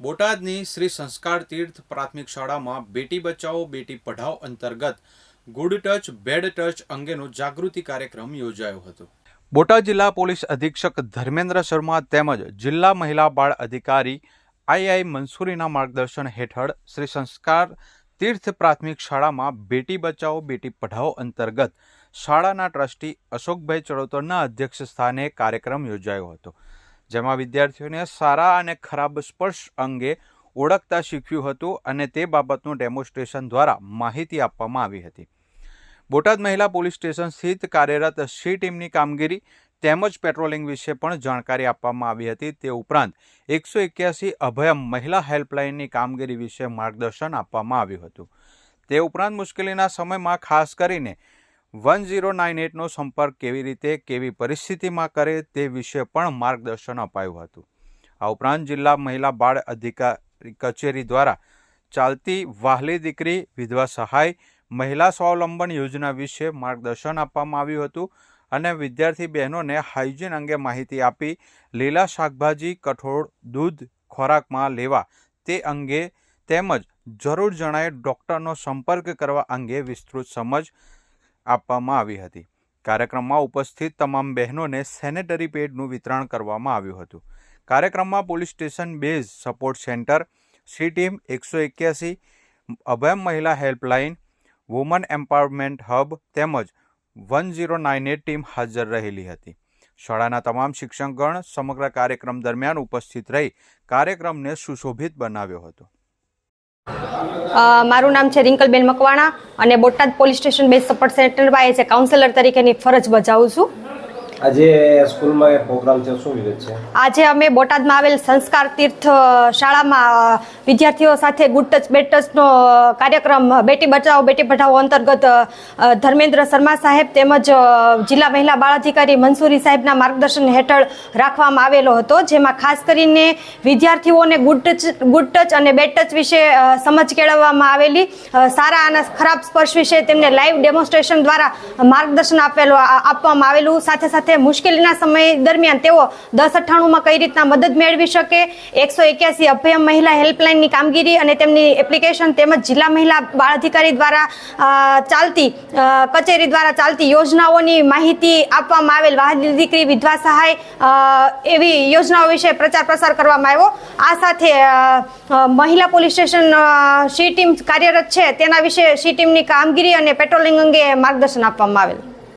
બોટાદની શ્રી સંસ્કાર તીર્થ પ્રાથમિક શાળામાં બેટી બચાવો, બેટી પઢાઓ અંતર્ગત ગુડ ટચ, બેડ ટચ અંગેનો જાગૃતિ કાર્યક્રમ યોજાયો હતો. બોટાદ જિલ્લા પોલીસ અધિક્ષક ધર્મેન્દ્ર શર્મા તેમજ જિલ્લા મહિલા બાળ અધિકારી આઈઆઈ મંસૂરીના માર્ગદર્શન હેઠળ શ્રી સંસ્કાર તીર્થ પ્રાથમિક શાળામાં બેટી બચાવો, બેટી પઢાઓ અંતર્ગત શાળાના ટ્રસ્ટી અશોકભાઈ ચડોતરના અધ્યક્ષ સ્થાને કાર્યક્રમ યોજાયો હતો. જેમાં વિદ્યાર્થીઓને સારા અને ખરાબ સ્પર્શ અંગે ઓળખતા શીખ્યું હતું અને તે બાબતનું ડેમોન્સ્ટ્રેશન દ્વારા માહિતી આપવામાં આવી હતી. બોટાદ મહિલા પોલીસ સ્ટેશન સ્થિત કાર્યરત સી ટીમની કામગીરી તેમજ પેટ્રોલિંગ વિશે પણ જાણકારી આપવામાં આવી હતી. તે ઉપરાંત એકસો એક્યાસી અભયમ મહિલા હેલ્પલાઇનની કામગીરી વિશે માર્ગદર્શન આપવામાં આવ્યું હતું. તે ઉપરાંત મુશ્કેલીના સમયમાં ખાસ કરીને વન ઝીરો નાઇન એટનો સંપર્ક કેવી રીતે, કેવી પરિસ્થિતિમાં કરે તે વિશે પણ માર્ગદર્શન અપાયું હતું. આ ઉપરાંત જિલ્લા મહિલા બાળ અધિકારી કચેરી દ્વારા ચાલતી વાહલી દીકરી વિધવા સહાય મહિલા સ્વાવલંબન યોજના વિશે માર્ગદર્શન આપવામાં આવ્યું હતું અને વિદ્યાર્થી બહેનોને હાઇજીન અંગે માહિતી આપી લીલા શાકભાજી, કઠોળ, દૂધ ખોરાકમાં લેવા તે અંગે તેમજ જરૂર જણાય ડૉક્ટરનો સંપર્ક કરવા અંગે વિસ્તૃત સમજ આપવામાં આવી હતી. કાર્યક્રમમાં ઉપસ્થિત તમામ બહેનોને સેનેટરી પેડનું વિતરણ કરવામાં આવ્યું હતું. કાર્યક્રમમાં police station base support centre, C team એકસો એક્યાસી અભયમ મહિલા હેલ્પલાઇન, વુમન એમ્પાવરમેન્ટ હબ તેમજ one zero nine eight team હાજર રહેલી હતી. શાળાના તમામ શિક્ષકગણ સમગ્ર કાર્યક્રમ દરમિયાન ઉપસ્થિત રહી કાર્યક્રમને સુશોભિત બનાવ્યો હતો. મારું નામ છે રિંકલબેન મકવાણા અને Botad police station base support સેન્ટરમાં એ છે. કાઉન્સેલર તરીકેની ફરજ બજાવું છું. આજે સ્કૂલમાં પ્રોગ્રામ છે, શું વિગત છે? આજે અમે બોટાદમાં આવેલ સંસ્કાર તીર્થ શાળામાં વિદ્યાર્થીઓ સાથે ગુડ ટચ બેડ ટચનો કાર્યક્રમ બેટી બચાવો, બેટી પઢાઓ અંતર્ગત ધર્મેન્દ્ર શર્મા સાહેબ તેમજ જિલ્લા મહિલા બાળ અધિકારી મંસૂરી સાહેબના માર્ગદર્શન હેઠળ રાખવામાં આવેલો હતો, જેમાં ખાસ કરીને વિદ્યાર્થીઓને ગુડ ટચ ગુડ ટચ અને બેડ ટચ વિશે સમજ કેળવવામાં આવેલી સારા અને ખરાબ સ્પર્શ વિશે તેમને લાઈવ ડેમોન્સ્ટ્રેશન દ્વારા માર્ગદર્શન આપેલું આપવામાં આવેલું, સાથે સાથે મુશ્કેલીના સમય દરમિયાન તેઓ દસ અઠ્ઠાણુંમાં કઈ રીતના મદદ મેળવી શકે? એકસો એક્યાસી અભયમ મહિલા હેલ્પલાઇનની કામગીરી અને તેમની એપ્લિકેશન તેમજ જિલ્લા મહિલા બાળ અધિકારી દ્વારા ચાલતી કચેરી દ્વારા ચાલતી યોજનાઓની માહિતી આપવામાં આવેલ. વાહની દીકરી વિધવા સહાય એવી યોજનાઓ વિશે પ્રચાર પ્રસાર કરવામાં આવ્યો. આ સાથે મહિલા પોલીસ સ્ટેશન સી ટીમ કાર્યરત છે. તેના વિશે સી ટીમની કામગીરી અને પેટ્રોલિંગ અંગે માર્ગદર્શન આપવામાં આવેલ.